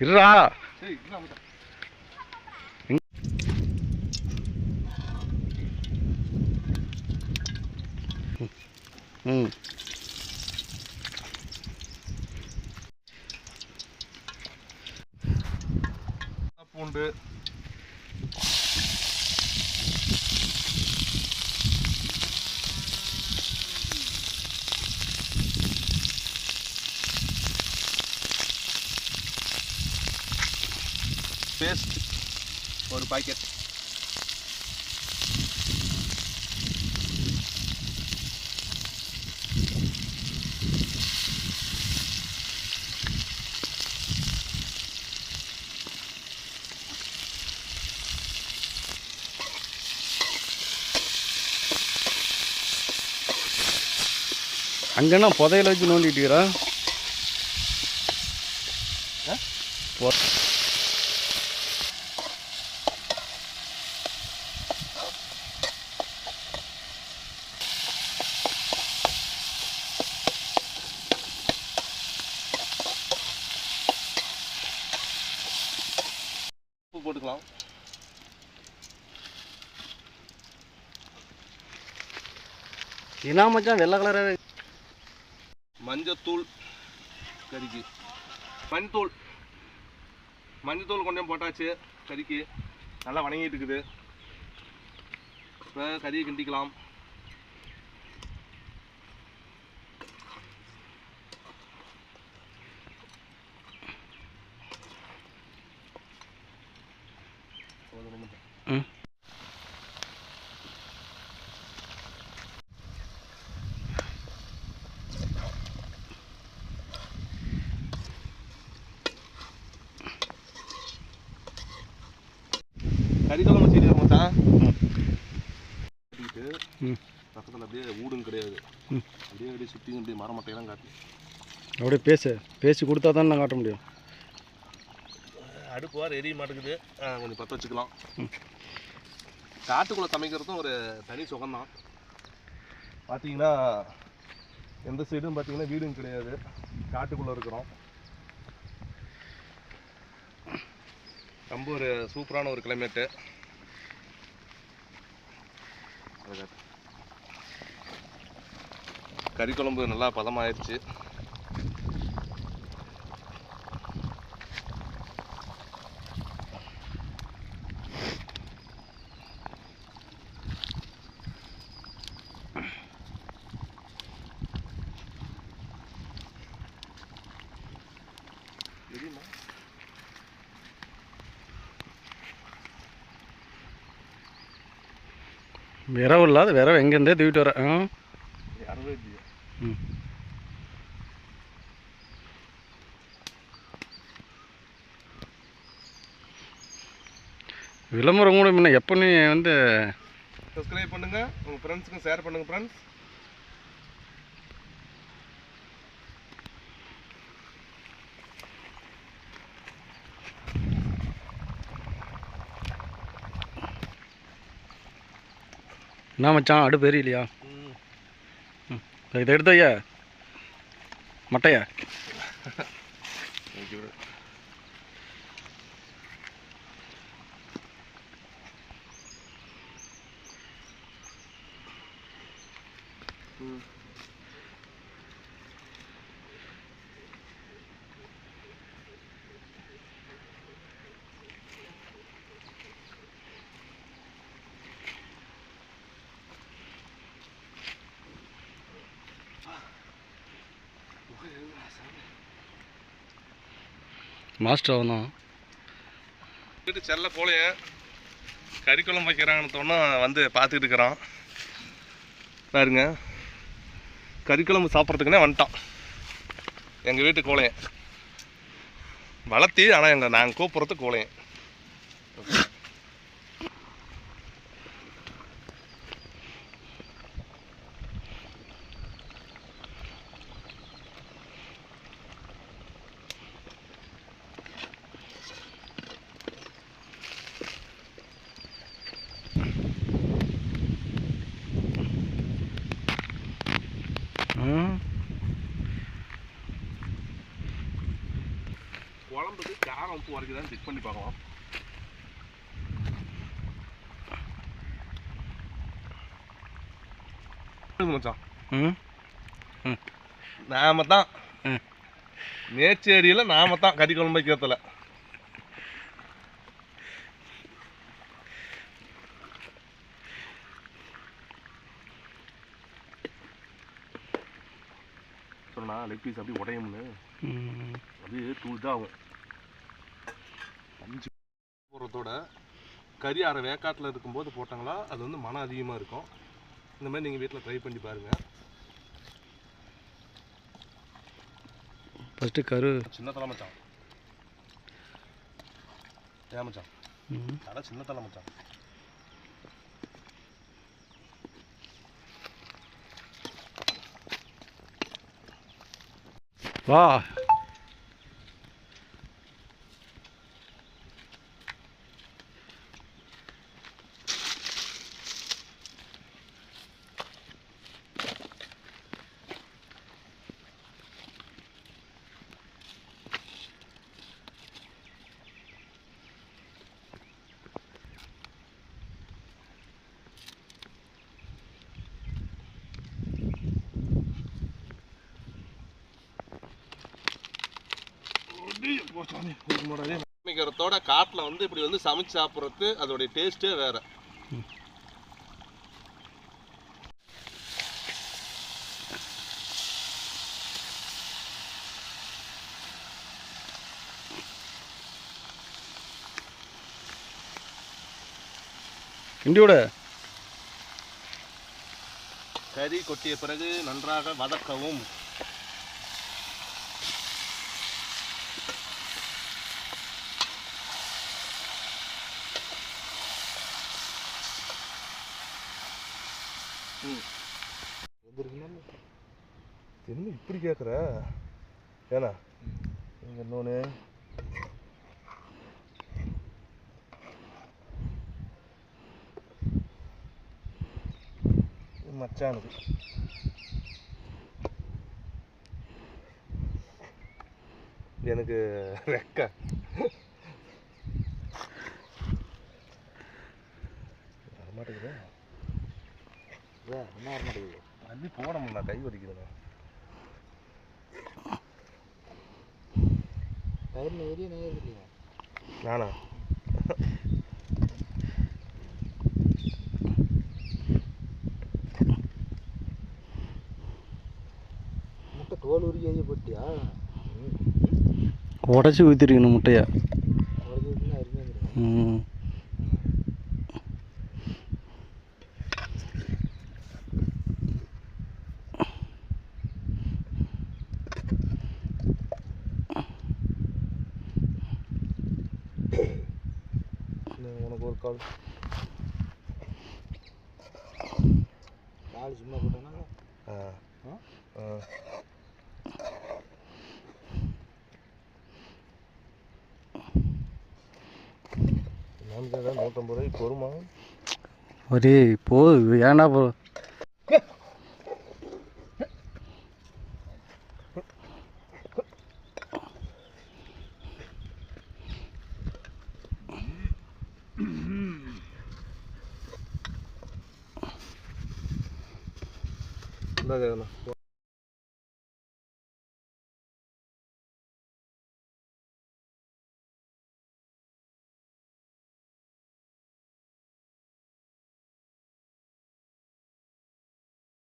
இருடா. ம். பூண்டு. ஒரு பாக்கெட் அங்கன்னா புதையில வச்சு நோண்டிட்டுக்கிறா உப்பு போட்டுக்கலாம் என்ன மச்சான் வெள்ளை கலராக மஞ்சத்தூள் கறிக்கு. மஞ்சத்தூள் மஞ்சத்தூள் கொஞ்சம் போட்டாச்சு கறிக்கு. நல்லா வணங்கிட்டு இருக்குது. இப்போ கறியை கிண்டிக்கலாம் ம் கறி குழம்பு சரி வர மாட்டான் ம். கட்டிக்கிட்டு ம். பக்கத்தில் அப்படியே ஊடும் கிடையாது. அப்படியே அப்படியே சுற்றி அப்படியே மரமட்டையெல்லாம் காட்டி. அப்படியே பேசு. பேசி கொடுத்தா தான் நான் காட்ட முடியும். அடுப்பு வேறு எரிய மாட்டேங்குது. கொஞ்சம் பற்ற வச்சுக்கலாம். காட்டுக்குள்ளே சமைக்கிறதும் ஒரு தனி சுகம்தான். பார்த்தீங்கன்னா எந்த சைடும் பார்த்தீங்கன்னா வீடும் கிடையாது. காட்டுக்குள்ளே இருக்கிறோம். ரொம்ப ஒரு சூப்பரான ஒரு கிளைமேட்டு கறி குழம்பு நல்லா பதமாயிருச்சு. விரவு இல்லாத விரவு எங்கேருந்தே தூக்கிட்டு வர யாருமே ம். விளம்பரம் கூட முன்ன எப்போ நீ வந்து சப்ஸ்கிரைப் பண்ணுங்கள் உங்கள் ஃப்ரெண்ட்ஸுக்கும் ஷேர் பண்ணுங்கள் ஃப்ரெண்ட்ஸ் என்ன மச்சான் அடுப்பு எரியலையா? ம் இதை எடுத்து ஐயா மட்டையா? மாஸ்டர் ஆகணும் வீட்டு செல்ல கோழையன் கறி வைக்கிறாங்கன்னு தோணும் வந்து பார்த்துக்கிட்டு இருக்கிறான். பாருங்க. கறி குழம்பு சாப்பிட்றதுக்குனே வந்துட்டான். எங்கள் வீட்டு கோழையன் வளர்த்தி ஆனால் எங்கள் நாங்கள் கூப்பிட்றது கோழையன் ம் உப்பு வரைக்கும் செக் பண்ணி பார்க்கலாம். மச்சான். நாம தான். மேச்சேரியில் நாம தான் கறி குழம்பு வைக்கிறதுல. சொன்னா லெக் பீஸ் அப்படியே உடையும்னு. அப்படியே தூள் தான் ஆகும் போடுறதோட கறி அரை வேக்காட்டில் இருக்கும்போது போட்டாங்களா அது வந்து மனம் அதிகமாக இருக்கும். இந்த மாதிரி நீங்கள் வீட்டில் ட்ரை பண்ணி பாருங்கள் ஃபஸ்ட்டு கரு. சின்ன தலை மச்சான். ஏன் மச்சான். அதான் சின்ன தலை மச்சான். வா. சமைக்கிறதோட காட்டில் வந்து இப்படி வந்து சமைச்சு சாப்பிட்றது அதோடைய டேஸ்ட்டே வேற. கிண்டி விட கறி கொட்டிய பிறகு நன்றாக வதக்கவும். என்ன இப்படி கேட்குற ஏன்னா இங்கே இன்னொன்று மச்சானுக்கு. எனக்கு ரெக்கா. போட முடியல கை ஏறி இல்லையா? நானா? முட்டை தோல் உருகி எழுதி போட்டியா உடச்சி ஊற்றிருக்கணும் முட்டையை. ம். ஒரு கால் கால் சும்மா போட்டோன்னா நூற்றம்பது ரூபாய்க்கு வருமா ஒரே போ ஏன்டா போ இந்த